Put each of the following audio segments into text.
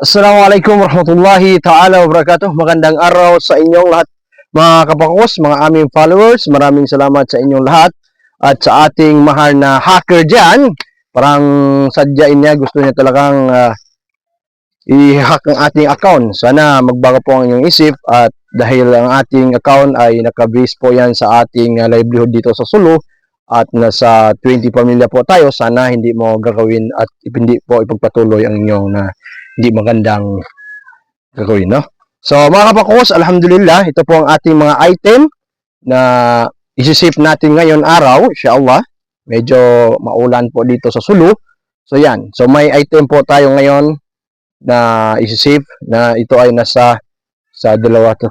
Assalamualaikum warahmatullahi ta'ala wabarakatuh. Magandang araw sa inyong lahat mga kapakos, mga aming followers. Maraming salamat sa inyong lahat at sa ating mahal na hacker dyan. Parang sadyain niya, gusto niya talagang ah, i-hack ang ating account. Sana magbago po ang inyong isip at dahil ang ating account ay nakabase po yan sa ating ah, livelihood dito sa Sulu at nasa 20 pamilya po tayo, sana hindi mo gagawin at hindi po ipagpatuloy ang inyong na hindi magandang gagawin, no? So, mga kapakos, alhamdulillah, ito po ang ating mga item na isi-save natin ngayon araw, inshallah. Medyo maulan po dito sa Sulu. So, yan. So, may item po tayo ngayon na isi-save na ito ay nasa sa dalawa to.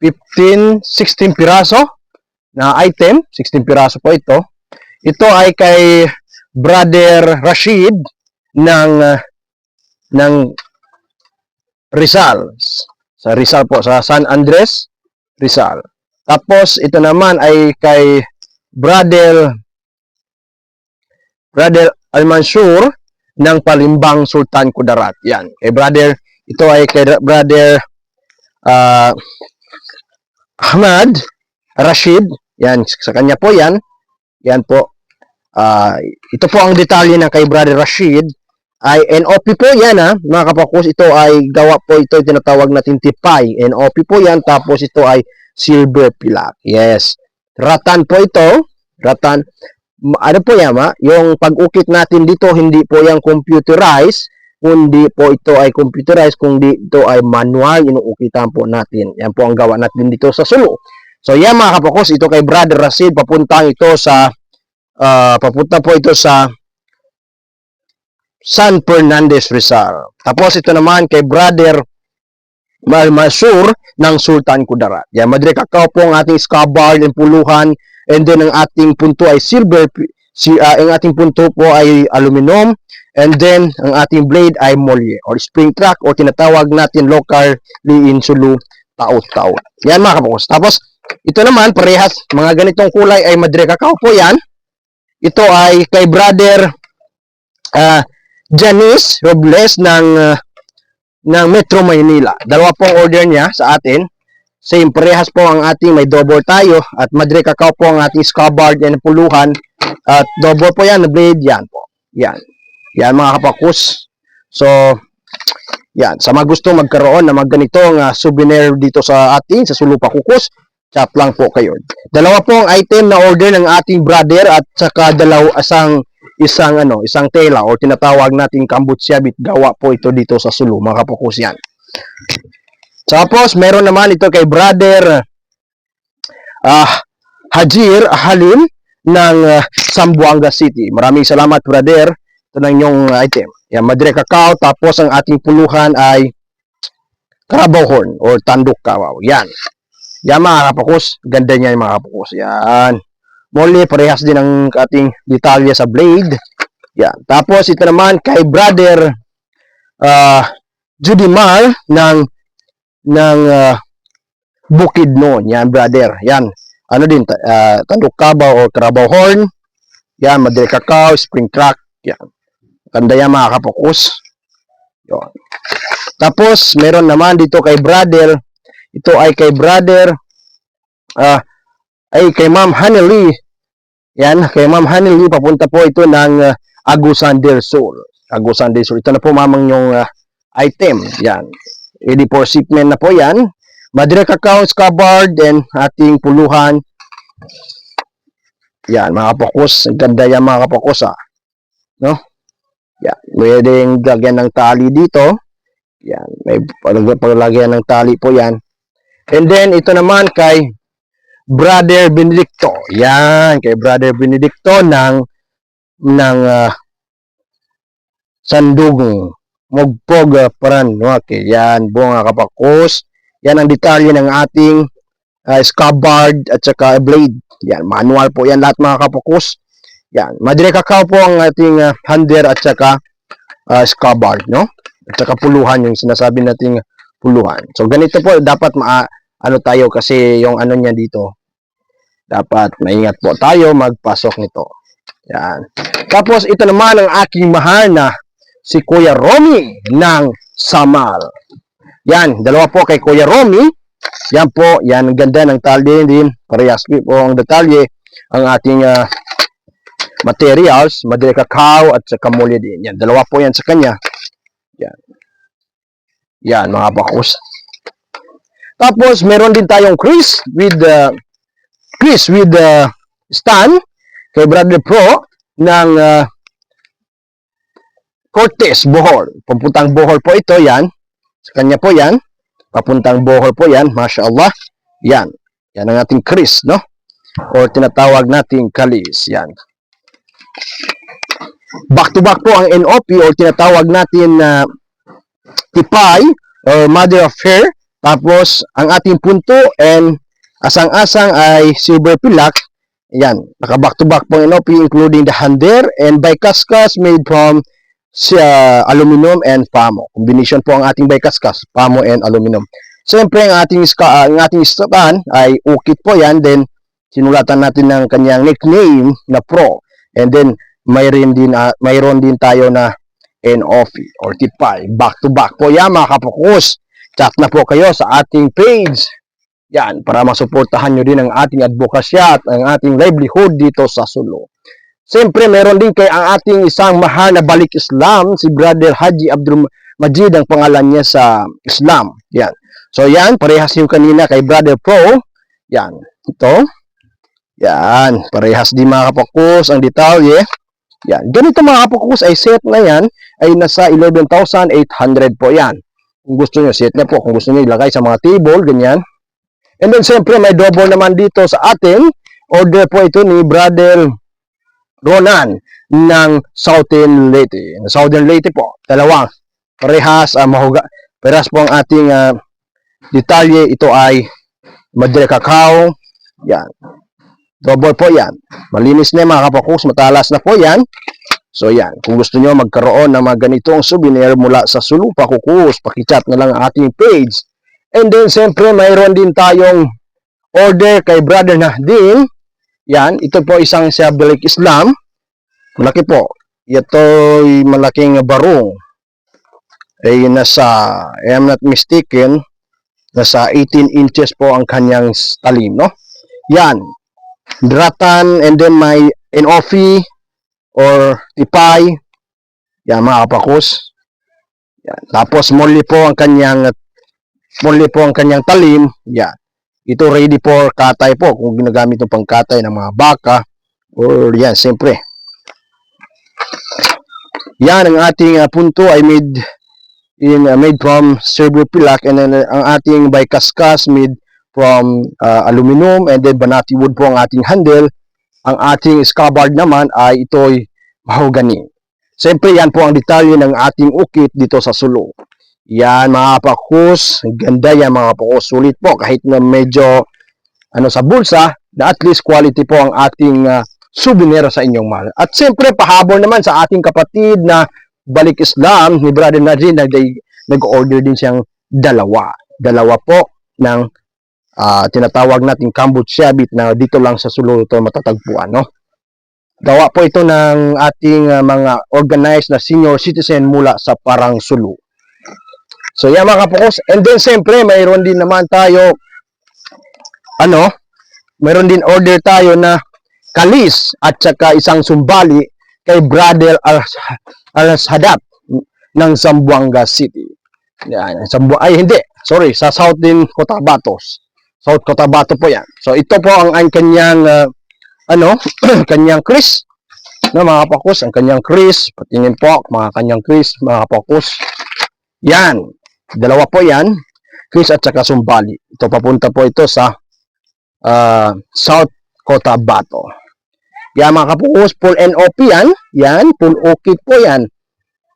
15, 16 piraso na item. 16 piraso po ito. Ito ay kay Brother Rashid ng uh, ng Rizal. Sa Rizal po, sa San Andres, Rizal. Tapos ito naman ay kay Brother Brother Almansur ng Palimbang Sultan Kudarat. Yan. Kay Brother, ito ay kay Brother ah, Ahmad Rashid. Yan, sa kanya po yan. Yan po. Ah, ito po ang detalye ng kay Brother Rashid ay NOP po yan ha, mga kapakus. Ito ay gawa po ito, tinatawag natin tipay. NOP po yan, tapos ito ay silver pilak. Yes. Ratan po ito. Ratan. Ano po yan ma? Yung pag-ukit natin dito, hindi po yan computerized, kundi po ito ay computerized, kundi ito ay manual, inuukitan po natin. Yan po ang gawa natin dito sa Sulu. So yan mga kapakus, ito kay Brother Rashid, papuntang ito sa Ah, papunta po ito sa San Fernandez Rizal. Tapos ito naman kay Brother Malmasur ng Sultan Kudarat. Yan, Madre Kakao po ang ating scabbard and puluhan. And then ang ating punto ay silver, si, ah, ang ating punto po ay aluminum. And then ang ating blade ay molye or spring track o tinatawag natin locally in Sulu taot-taot. Yan mga kapos. Tapos ito naman parehas mga ganitong kulay ay Madre Kakao po yan. Ito ay kay brother ah Janice Robles ng ah, ng Metro Maynila. Dalawa pong order niya sa atin. Same, parehas po ang ating may double tayo at Madre Cacao po ang ating scabbard and puluhan. At double po yan, na blade yan po. Yan. Yan mga kapakus. So, yan. Sa mga gusto magkaroon ng mga ganitong ah, souvenir dito sa atin, sa Sulupa Kukus, chat lang po kayo. Dalawa pong item na order ng ating brother at saka dalaw isang isang ano, isang tela o tinatawag nating kambutsya bit gawa po ito dito sa Sulu, mga kapukus yan. Tapos meron naman ito kay brother ah Hajir Halim ng ah, Zamboanga City. Maraming salamat brother. Ito na inyong item. Yan, Madre Cacao. Tapos ang ating puluhan ay Carabao Horn or Tanduk Kawaw. Yan. Yan mga kapukus. Ganda niya mga kapukus. Yan. Muli, parehas din ang ating detalye sa blade. Yan. Tapos ito naman kay brother uh, Judy Mar ng ng uh, Bukid noon. Yan brother. Yan. Ano din uh, Tanduk Kabaw or Carabao Horn. Yan, Madre Cacao, Spring Track. Yan. Ganda yan mga kapukus. Yan. Tapos meron naman dito kay brother ito ay kay brother ah ay kay Ma'am Hanely. Yan, kay Ma'am Hanely papunta po ito ng uh, Agusan del Sur. Agusan del Sur. Ito na po mamang yung ah, item. Yan. Ready for shipment na po yan. Madre Cacao Scabbard and ating puluhan. Yan, mga kapokos. Ang ganda yan mga kapokos ah. No? Yan. Pwedeng lagyan ng tali dito. Yan. May paglagyan ng tali po yan. And then, ito naman kay Brother Benedicto. Yan, kay Brother Benedicto ng ng ah, Sandugong Mogpog uh, Paranwake. Yan, bunga kapakos. Yan ang detalye ng ating ah, scabbard at saka blade. Yan, manual po yan lahat mga kapakos. Yan, Madre Cacao po ang ating ah, hander at saka ah, scabbard, no? At saka puluhan, yung sinasabi nating puluhan. So, ganito po, dapat ma ano tayo kasi yung ano niya dito, dapat maingat po tayo magpasok nito. Yan. Tapos ito naman ang aking mahal na si Kuya Romy ng Samal. Yan, dalawa po kay Kuya Romy. Yan po, yan ang ganda ng talye din. Parehas po ang detalye ang ating ah, materials, madre cacao at saka muli din. Yan, dalawa po yan sa kanya. Yan. Yan, mga bakos. Tapos, meron din tayong Chris with uh, Chris with uh, Stan kay Brother Pro ng uh, Cortez, Bohol. Papuntang Bohol po ito, yan. Sa kanya po yan. Papuntang Bohol po yan, Masya Allah. Yan. Yan ang ating Chris, no? Or tinatawag nating Kalis. Yan. Back to back po ang NOP or tinatawag natin na Tipay or Mother of Hair. Tapos, ang ating punto and asang-asang ay Silver Pilak. Yan. Naka back to back po ang NOP including the hander and bikaskas made from sa aluminum and pamo. Combination po ang ating bikaskas, pamo and aluminum. Siyempre, ang ating, ang ating stand ay ukit po yan. Then, sinulatan natin ng kanyang nickname na Pro. And then, mayroon din, ah, mayroon din tayo na NOF or tipay. Back to back po yan mga kapokus. Chat na po kayo sa ating page. Yan, para masuportahan nyo din ang ating advokasya at ang ating livelihood dito sa Sulu. Siyempre, meron din kay ang ating isang mahal na balik Islam, si Brother Haji Abdul Majid ang pangalan niya sa Islam. Yan. So yan, parehas yung kanina kay Brother Pro. Yan. Ito. Yan. Parehas din mga kapokus ang detalye. Yan. Ganito mga kapokus ay set na yan ay nasa 11,800 po yan. Kung gusto nyo, set na po. Kung gusto nyo ilagay sa mga table, ganyan. And then siyempre may double naman dito sa atin. Order po ito ni Brother Ronan ng Southern Leyte. Southern Leyte po, dalawa. Parehas, uh, mahuga, parehas po ang ating ah, detalye. Ito ay Madre Cacao. Yan. Double po yan. Malinis na mga kapakus. Matalas na po yan. So yan, kung gusto nyo magkaroon ng mga ganitong souvenir mula sa Sulupa Kukus, pakichat na lang ang ating page. And then, siyempre, mayroon din tayong order kay Brother Nahdin. Yan, ito po isang Siyabalik Islam. Malaki po. Ito'y malaking barong. Ay nasa, I am not mistaken, nasa 18 inches po ang kanyang talim, no? Yan. Dratan and then may inofi or tipay. Yan, mga kapakus. Yan. Tapos muli po ang kanyang muli po ang kanyang talim. Yan. Ito ready for katay po kung ginagamit ng pangkatay ng mga baka or yan, siyempre. Yan ang ating uh, punto ay made in uh, made from silver pilak and then uh, ang ating bikaskas made from uh, aluminum and then banati wood po ang ating handle. Ang ating scabbard naman ay ito'y mahogany. Siyempre yan po ang detalye ng ating ukit dito sa sulo. Yan mga pakus, ganda yan mga pakus, sulit po kahit na medyo ano sa bulsa, na at least quality po ang ating uh, souvenir sa inyong mahal. At siyempre pahabol naman sa ating kapatid na balik Islam ni Brother Najin na nag-order din siyang dalawa. Dalawa po ng ah, tinatawag nating Cambodia bit na dito lang sa Sulu ito matatagpuan, no? Gawa po ito ng ating ah, mga organized na senior citizen mula sa Parang Sulu. So yan mga kapukos. And then siyempre mayroon din naman tayo ano, mayroon din order tayo na kalis at saka isang sumbali kay Brother Al- Al-Sadat ng Zamboanga City. Yan, Zambo ay hindi, sorry, sa South din Cotabatos. South Cotabato po yan. So ito po ang, ang kanyang ah, ano, kanyang Chris na mga kapakos, ang kanyang Chris, patingin po mga kanyang Chris, mga kapakos. Yan, dalawa po yan, Chris at saka Sumbali. Ito papunta po ito sa ah, South Cotabato. Yan mga kapukos, full NOP yan. Yan, full ukit po yan.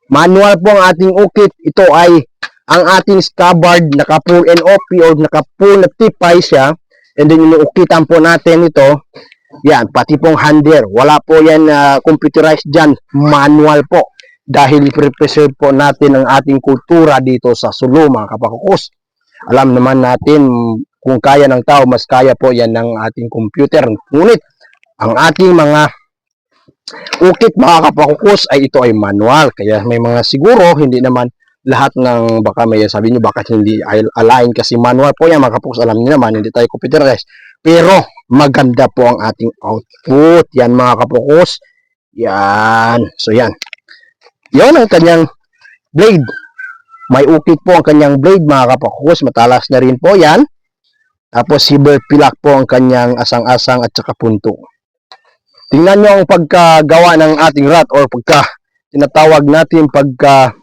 Manual po ang ating ukit. Ito ay ang ating scabbard, naka full NOP or naka full na tipay siya. And then inuukitan po natin ito. Yan, pati pong hander. Wala po yan na computerized dyan. Manual po. Dahil preserve po natin ang ating kultura dito sa Sulu, mga kapakukus. Alam naman natin kung kaya ng tao, mas kaya po yan ng ating computer. Ngunit, ang ating mga ukit mga kapakukus ay ito ay manual. Kaya may mga siguro hindi naman lahat ng baka may sabi niyo bakit hindi al- align kasi manual po yan mga kapakukus. Alam niyo naman hindi tayo computerized. Pero maganda po ang ating output. Yan mga kapakukus. Yan. So yan. Yan ang kanyang blade. May ukit po ang kanyang blade mga kapakukus. Matalas na rin po yan. Tapos silver pilak po ang kanyang asang-asang at saka punto. Tingnan nyo ang pagkagawa ng ating rat or pagka tinatawag natin pagka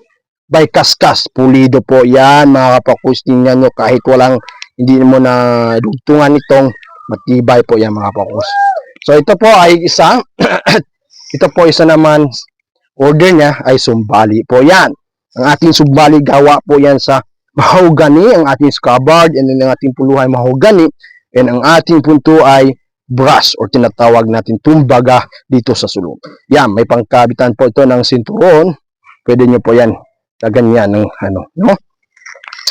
by kaskas. Pulido po yan mga kapakus. Tingnan nyo kahit walang hindi mo na dugtungan itong matibay po yan mga kapakus. So ito po ay isa. ito po isa naman order niya ay sumbali po yan. Ang ating sumbali gawa po yan sa mahogany, ang ating scabbard, and ang ating puluhay mahogany, and ang ating punto ay brass or tinatawag natin tumbaga dito sa sulong. Yan, may pangkabitan po ito ng sinturon. Pwede nyo po yan kaganyan ng ano, no?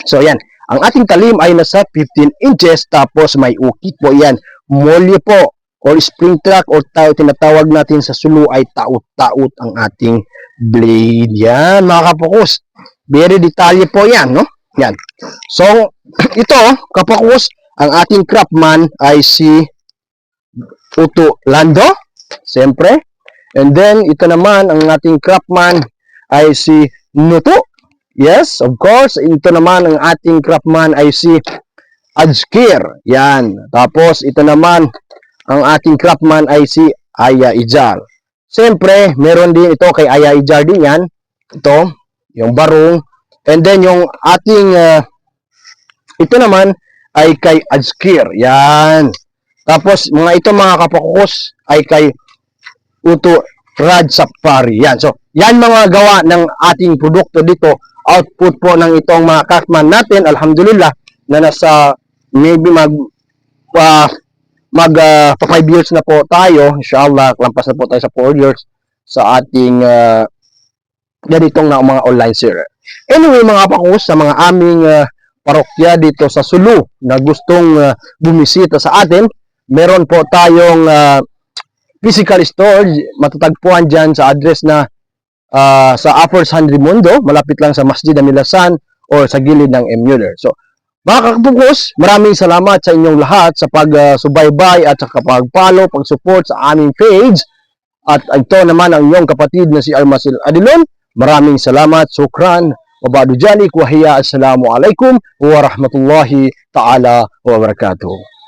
So yan, ang ating talim ay nasa 15 inches tapos may ukit po yan. Molye po or spring track or tayo tinatawag natin sa sulo ay taot-taot ang ating blade. Yan, mga kapokus. Very detalye po yan, no? Yan. So, ito, kapokus, ang ating craftman ay si Uto Lando, siyempre. And then, ito naman, ang ating craftman ay si Nuto. Yes, of course. Ito naman, ang ating craftman ay si Ajkir. Yan. Tapos, ito naman, ang ating craftman ay si Aya Ijar. Siyempre, meron din ito kay Aya Ijar din yan. Ito, yung barong. And then, yung ating, ah, ito naman, ay kay Ajkir. Yan. Tapos, mga ito mga kapakukos ay kay Uto Rad Safari. Yan. So, yan mga gawa ng ating produkto dito. Output po ng itong mga craftman natin. Alhamdulillah na nasa maybe mag ah, mag ah, pa 5 years na po tayo. Inshallah, lampas na po tayo sa 4 years sa ating ah, ganitong na mga online series. Anyway, mga pakus, sa mga aming ah, parokya dito sa Sulu na gustong ah, bumisita sa atin, meron po tayong ah, physical store matatagpuan dyan sa address na ah, sa Upper San Raimundo, malapit lang sa Masjid Amilasan or sa gilid ng M. Mueller. So, mga kakapukos, maraming salamat sa inyong lahat sa pag-subaybay at sa pag-follow, pag-support sa aming page. At ito naman ang inyong kapatid na si Armasil Adilon. Maraming salamat, sukran, wabadu jalik, wahiya, assalamu alaikum, wa rahmatullahi ta'ala wa barakatuh.